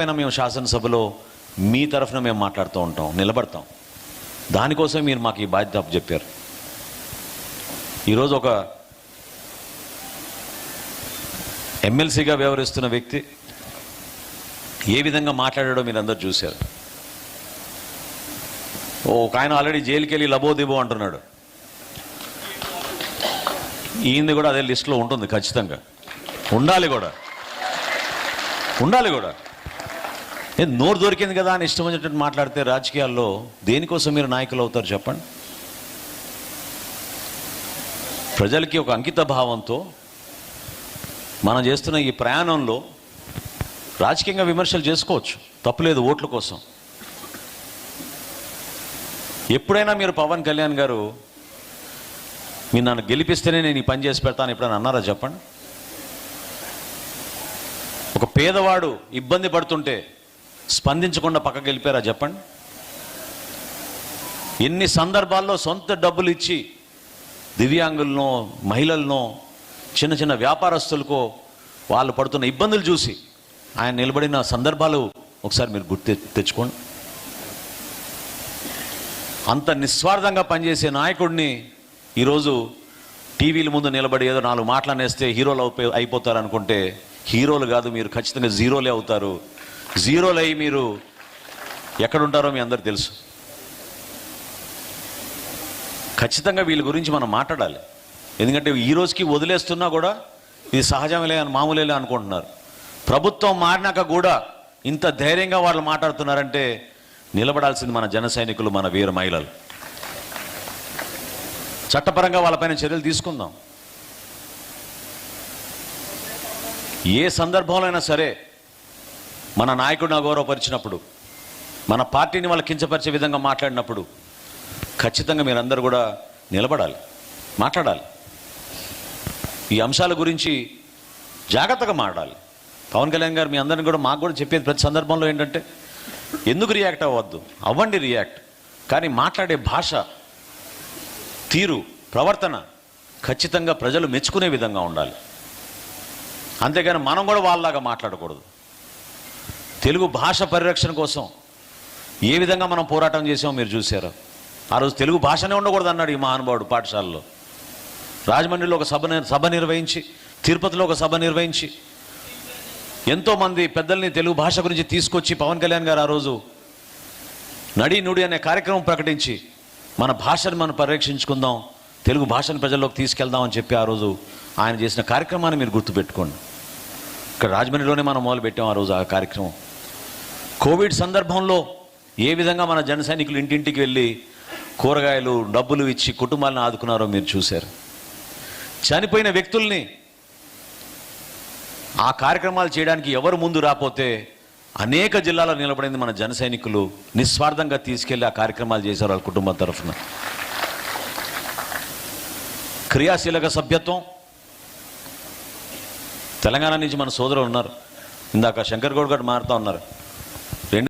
పైన మేము శాసనసభలో మీ తరఫున మేము మాట్లాడుతూ ఉంటాం నిలబడతాం. దానికోసం మీరు మాకు ఈ బాధ్యత చెప్పారు ఈరోజు ఒక ఎమ్మెల్సీగా వ్యవహరిస్తున్న వ్యక్తి ఏ విధంగా మాట్లాడాడో మీరు అందరు చూశారు. ఓ ఒక ఆయన ఆల్రెడీ జైలుకి వెళ్ళి లబోదిబో అంటున్నాడు. ఈయనది కూడా అదే లిస్టులో ఉంటుంది ఖచ్చితంగా. ఉండాలి కూడా. ఉండాలి కూడా. నోరు దొరికింది కదా అని ఇష్టం వచ్చినట్టు మాట్లాడితే రాజకీయాల్లో దేనికోసం మీరు నాయకులు అవుతారు చెప్పండి? ప్రజలకి ఒక అంకిత భావంతో మనం చేస్తున్న ఈ ప్రయాణంలో రాజకీయంగా విమర్శలు చేసుకోవచ్చు. తప్పులేదు ఓట్ల కోసం. ఎప్పుడైనా మీరు పవన్ కళ్యాణ్ గారు మీరు నన్ను గెలిపిస్తేనే నేను ఈ పని చేసి పెడతాను ఎప్పుడైనా అన్నారా చెప్పండి? ఒక పేదవాడు ఇబ్బంది పడుతుంటే స్పందించకుండా పక్కకి వెళ్ళిపోయారా చెప్పండి? ఎన్ని సందర్భాల్లో సొంత డబ్బులు ఇచ్చి దివ్యాంగులనో మహిళలనో చిన్న చిన్న వ్యాపారస్తులకో వాళ్ళు పడుతున్న ఇబ్బందులు చూసి ఆయన నిలబడిన సందర్భాలు ఒకసారి మీరు గుర్తు తెచ్చుకోండి. అంత నిస్వార్థంగా పనిచేసే నాయకుడిని ఈరోజు టీవీల ముందు నిలబడి ఏదో నాలుగు మాటలనేస్తే హీరోలు అయిపో అయిపోతారు అనుకుంటే హీరోలు కాదు మీరు ఖచ్చితంగా జీరోలే అవుతారు. జీరోలు అయ్యి మీరు ఎక్కడుంటారో మీ అందరు తెలుసు. ఖచ్చితంగా వీళ్ళ గురించి మనం మాట్లాడాలి. ఎందుకంటే ఈ రోజుకి వదిలేస్తున్నా కూడా ఇది సహజమేలే అని మామూలేలే అనుకుంటున్నారు. ప్రభుత్వం మారినాక కూడా ఇంత ధైర్యంగా వాళ్ళు మాట్లాడుతున్నారంటే నిలబడాల్సింది మన జన సైనికులు మన వీర మహిళలు. చట్టపరంగా వాళ్ళపైన చర్యలు తీసుకుందాం. ఏ సందర్భంలో అయినా సరే మన నాయకుడిని అగౌరవపరిచినప్పుడు మన పార్టీని వాళ్ళు కించపరిచే విధంగా మాట్లాడినప్పుడు ఖచ్చితంగా మీరందరూ కూడా నిలబడాలి మాట్లాడాలి. ఈ అంశాల గురించి జాగ్రత్తగా మాట్లాడాలి. పవన్ కళ్యాణ్ గారు మీ అందరిని కూడా మాకు కూడా చెప్పేది ప్రతి సందర్భంలో ఏంటంటే ఎందుకు రియాక్ట్ అవ్వద్దు? అవ్వండి రియాక్ట్. కానీ మాట్లాడే భాష తీరు ప్రవర్తన ఖచ్చితంగా ప్రజలు మెచ్చుకునే విధంగా ఉండాలి. అంతేగాని మనం కూడా వాళ్ళలాగా మాట్లాడకూడదు. తెలుగు భాష పరిరక్షణ కోసం ఏ విధంగా మనం పోరాటం చేసామో మీరు చూసారు ఆ రోజు తెలుగు భాషనే ఉండకూడదు అన్నాడు ఈ మహానుభావుడు పాఠశాలలో. రాజమండ్రిలో ఒక సభ సభ నిర్వహించి తిరుపతిలో ఒక సభ నిర్వహించి ఎంతోమంది పెద్దల్ని తెలుగు భాష గురించి తీసుకొచ్చి పవన్ కళ్యాణ్ గారు ఆ రోజు నడి నుడి అనే కార్యక్రమం ప్రకటించి మన భాషను మనం పరిరక్షించుకుందాం తెలుగు భాషను ప్రజల్లోకి తీసుకెళ్దాం అని చెప్పి ఆ రోజు ఆయన చేసిన కార్యక్రమాన్ని మీరు గుర్తుపెట్టుకోండి. ఇక్కడ రాజమండ్రిలోనే మనం మొదలుపెట్టాం ఆ రోజు ఆ కార్యక్రమం. కోవిడ్ సందర్భంలో ఏ విధంగా మన జన సైనికులు ఇంటింటికి వెళ్ళి కూరగాయలు డబ్బులు ఇచ్చి కుటుంబాలను ఆదుకున్నారో మీరు చూశారు. చనిపోయిన వ్యక్తుల్ని ఆ కార్యక్రమాలు చేయడానికి ఎవరు ముందు రాపోతే అనేక జిల్లాలో నిలబడింది మన జన సైనికులు. నిస్వార్థంగా తీసుకెళ్ళి ఆ కార్యక్రమాలు చేశారు వాళ్ళ కుటుంబం తరఫున. క్రియాశీలక సభ్యత్వం. తెలంగాణ నుంచి మన సోదరులు ఉన్నారు. ఇందాక శంకర్ గౌడ్ గారు మారుతా ఉన్నారు. ¿Ven?